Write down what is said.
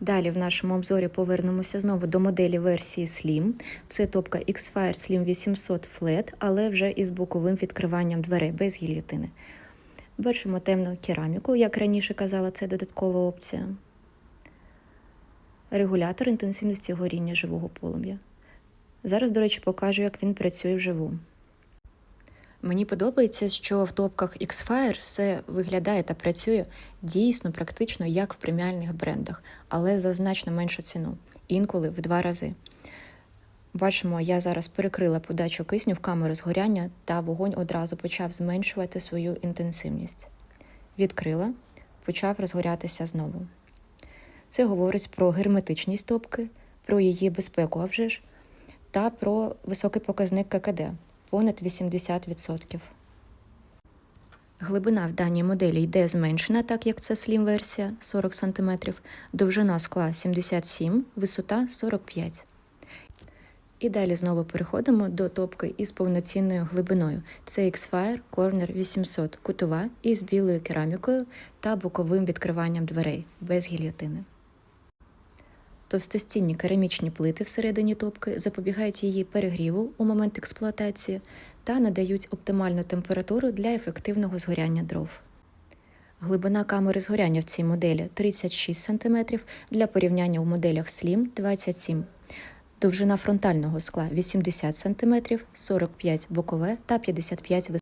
Далі в нашому обзорі повернемося знову до моделі версії Slim. Це топка X-Fire Slim 800 Flat, але вже із боковим відкриванням дверей без гільйотини. Бачимо темну кераміку, як раніше казала, це додаткова опція. Регулятор інтенсивності горіння живого полум'я. Зараз, до речі, покажу, як він працює вживу. Мені подобається, що в топках X-Fire все виглядає та працює дійсно практично як в преміальних брендах, але за значно меншу ціну, інколи в два рази. Бачимо, я зараз перекрила подачу кисню в камеру згоряння, та вогонь одразу почав зменшувати свою інтенсивність. Відкрила, почав розгорятися знову. Це говорить про герметичність топки, про її безпеку, а вже ж, та про високий показник ККД понад 80%. Глибина в даній моделі йде зменшена, так як це слім-версія 40 см, довжина скла 77 висота 45 І далі знову переходимо до топки із повноцінною глибиною. Це X-Fire Corner 800 кутова із білою керамікою та боковим відкриванням дверей без гільйотини. Товстостінні керамічні плити всередині топки запобігають її перегріву у момент експлуатації та надають оптимальну температуру для ефективного згоряння дров. Глибина камери згоряння в цій моделі 36 см, для порівняння у моделях Slim 27 Довжина фронтального скла 80 см, 45 бокове та 55 високе.